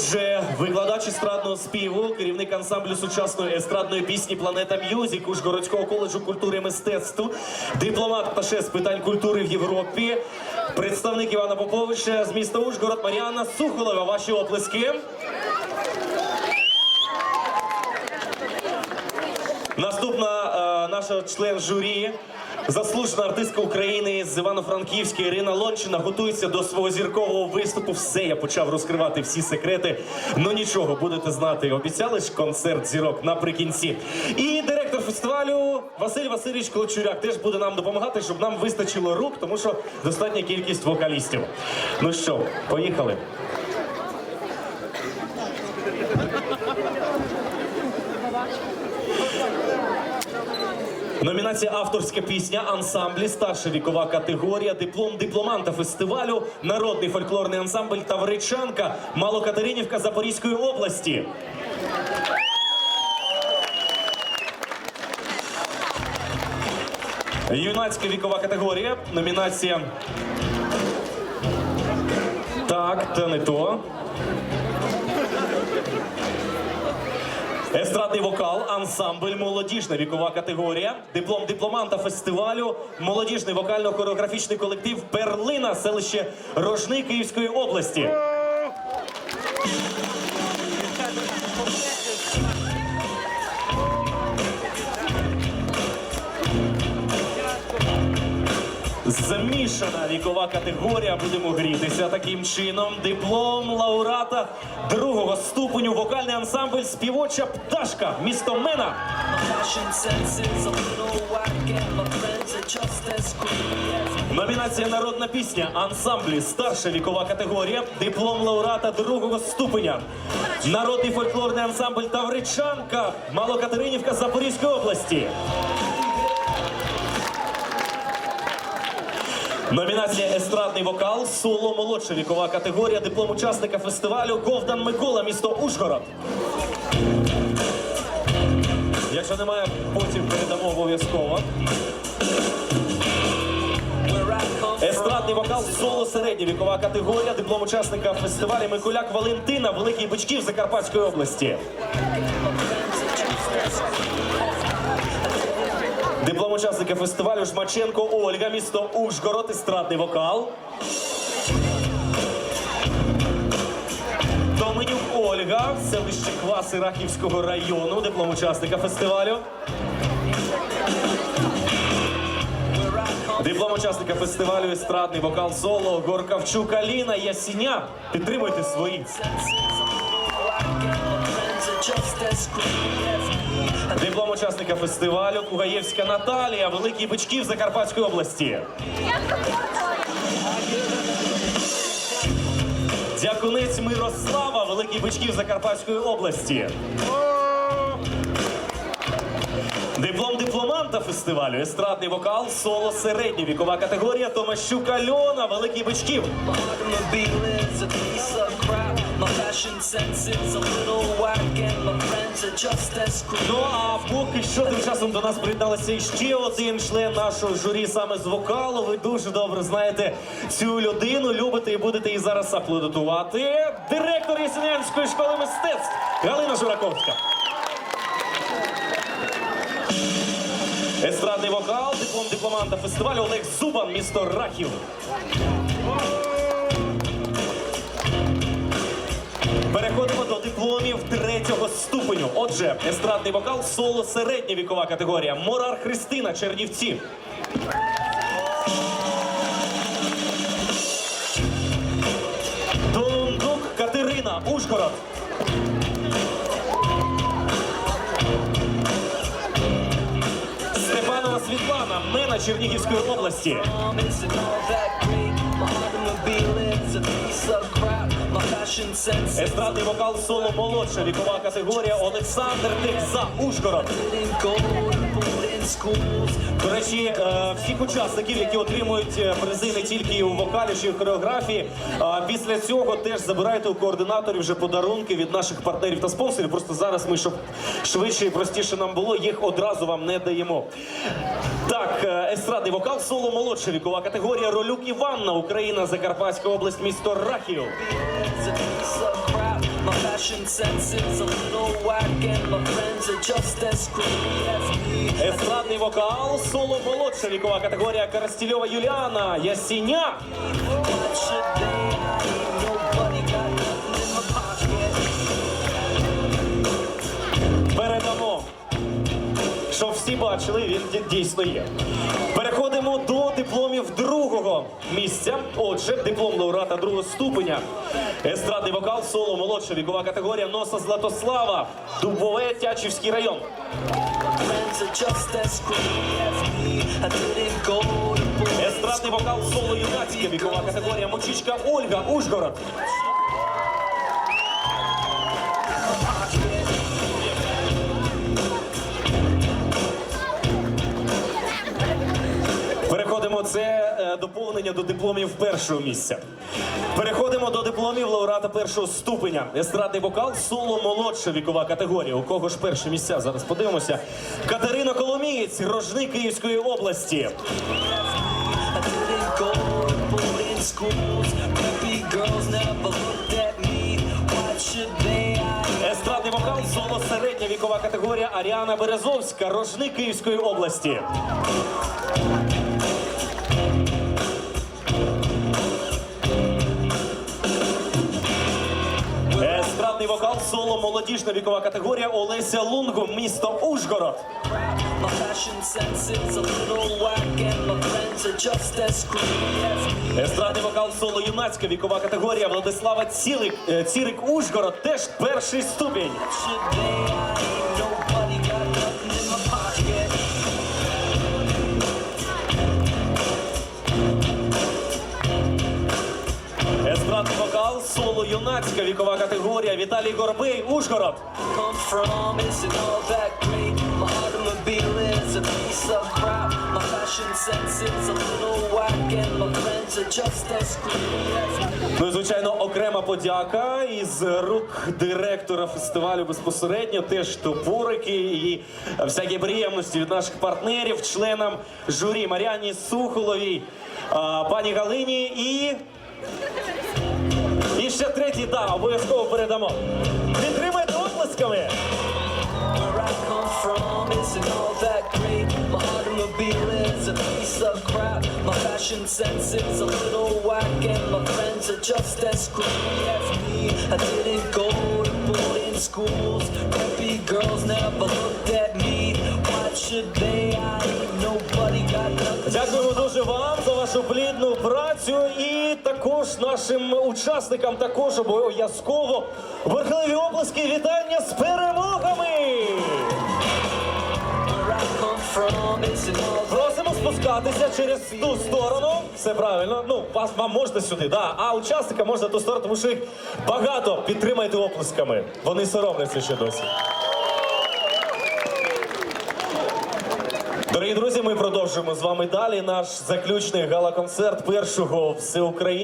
Отже, викладач естрадного співу, керівник ансамблю сучасної естрадної пісні Планета М'юзік Ужгородського коледжу культури і мистецтв, дипломат та шеф з питань культури в Європі, представник Івана Поповича з міста Ужгород Маріана Сухолова. Ваші оплески. Наступна е, наша член журі, заслужена артистка України з Івано-Франківська Ірина Лончина готується до свого зіркового виступу. Все я почав розкривати всі секрети. Ну нічого, будете знати. Обіцяли ж концерт зірок наприкінці. І директор фестивалю Василь Васильович Колчуряк теж буде нам допомагати, щоб нам вистачило рук, тому що достатня кількість вокалістів. Ну що, поїхали. Номінація авторська пісня, ансамблі, старша вікова категорія, диплом дипломанта фестивалю, народний фольклорний ансамбль Тавричанка, Малокатеринівка Запорізької області. Юнацька вікова категорія. Номінація. Так, це не то. Естрадний вокал, ансамбль, молодіжна вікова категорія, диплом дипломанта фестивалю, молодіжний вокально-хореографічний колектив Берлина, селище Рожни Київської області. Замішана вікова категорія. Будемо грітися таким чином. Диплом лауреата другого ступеню. Вокальний ансамбль Співоча пташка. Місто Мена. Номінація Народна пісня ансамблі старша вікова категорія. Диплом лауреата другого ступеня. Народний фольклорний ансамбль Тавричанка. Малокатеринівка Запорізької області. Номінація Естрадний вокал, соло молодша вікова категорія, диплом учасника фестивалю Ковдан Микола, місто Ужгород. Якщо немає, потім передамо обов'язково. Естрадний вокал, соло середня вікова категорія, диплом учасника фестивалю Миколяк Валентина, Великий Бичків Закарпатської області. Диплом учасника фестивалю Жмаченко Ольга, місто Ужгород, естрадний вокал. Доменюк Ольга, селище Кваси Рахівського району, диплом учасника фестивалю. Диплом учасника фестивалю естрадний вокал соло Горкавчук Аліна Ясіня. Підтримуйте свої. Диплом учасника фестивалю Кугаєвська Наталія, Великий Бичків Закарпатської області. Дякунець Мирослава, Великий Бичків Закарпатської області. Диплом дипломанта фестивалю, естрадний вокал, соло середня вікова категорія Томащук Альона, Великий Бичків. Ну а поки що тим часом до нас приєдналися іще один член нашого журі саме з вокалу. Ви дуже добре знаєте цю людину, любите і будете її зараз аплодитувати. Директор Ясенянської школи мистецтв Галина Жураковська. Естрадний вокал, диплом дипломанта фестивалю Олег Зубан, місто Рахів. Переходимо до дипломів третього ступеню. Отже, естрадний вокал, соло середня вікова категорія. Морар Христина, Чернівці. Дондук Катерина, Ужгород. Fashion sense is Естрадний вокал соло молодша вікова категорія Олександр Текза, Ужгород. До речі, е, всіх учасників, які отримують е, призи не тільки у вокалі чи в хореографії, після цього теж забирайте у координаторів вже подарунки від наших партнерів та спонсорів. Просто зараз ми, щоб швидше і простіше нам було, їх одразу вам не даємо. Так, е, естрадний вокал, соло молодша вікова категорія Ролюк Іванна, Україна, Закарпатська область, місто Рахів. Естрадний вокал, соло молодша вікова категорія Карастільова Юліана Ясіня. Бачили, він дійсно є. Переходимо до дипломів другого місця. Отже, диплом лауреата другого ступеня. Естрадний вокал, соло, молодша вікова категорія Носа Златослава. Дубове, Тячівський район. Естрадний вокал, соло, юнацька вікова категорія Мочичка Ольга, Ужгород. Доповнення до дипломів першого місця. Переходимо до дипломів лауреата першого ступеня. Естрадний вокал, соло молодша вікова категорія. У кого ж перші місця? Зараз подивимося. Катерина Коломієць, рожни Київської області. Естрадний вокал, соло середня вікова категорія Аріана Березовська, рожни Київської області. Соло молодіжна вікова категорія Олеся Лунгу, місто Ужгород. Естрадний вокал, соло юнацька вікова категорія Владислава Цілик, е, Цірик Ужгород, теж перший ступінь. Are just as creepy as me. Ну і звичайно, окрема подяка із рук директора фестивалю безпосередньо, теж топорики і всякі приємності від наших партнерів, членам журі Мар'яні Сухоловій, пані Галині і. Ще третій, да, обов'язково передамо. Підтримайте оплесками! Дякуємо дуже вам за вашу плідну працю і також нашим учасникам також обов'язково верхливі оплески вітання з перемогами! Просимо спускатися через ту сторону. Все правильно. Ну, вас вам можна сюди, да. А учасника можна ту сторону, тому що їх багато. Підтримайте оплесками. Вони соромляться ще досі. Дорогі друзі, ми продовжуємо з вами далі. Наш заключний гала-концерт першого всеукраїнського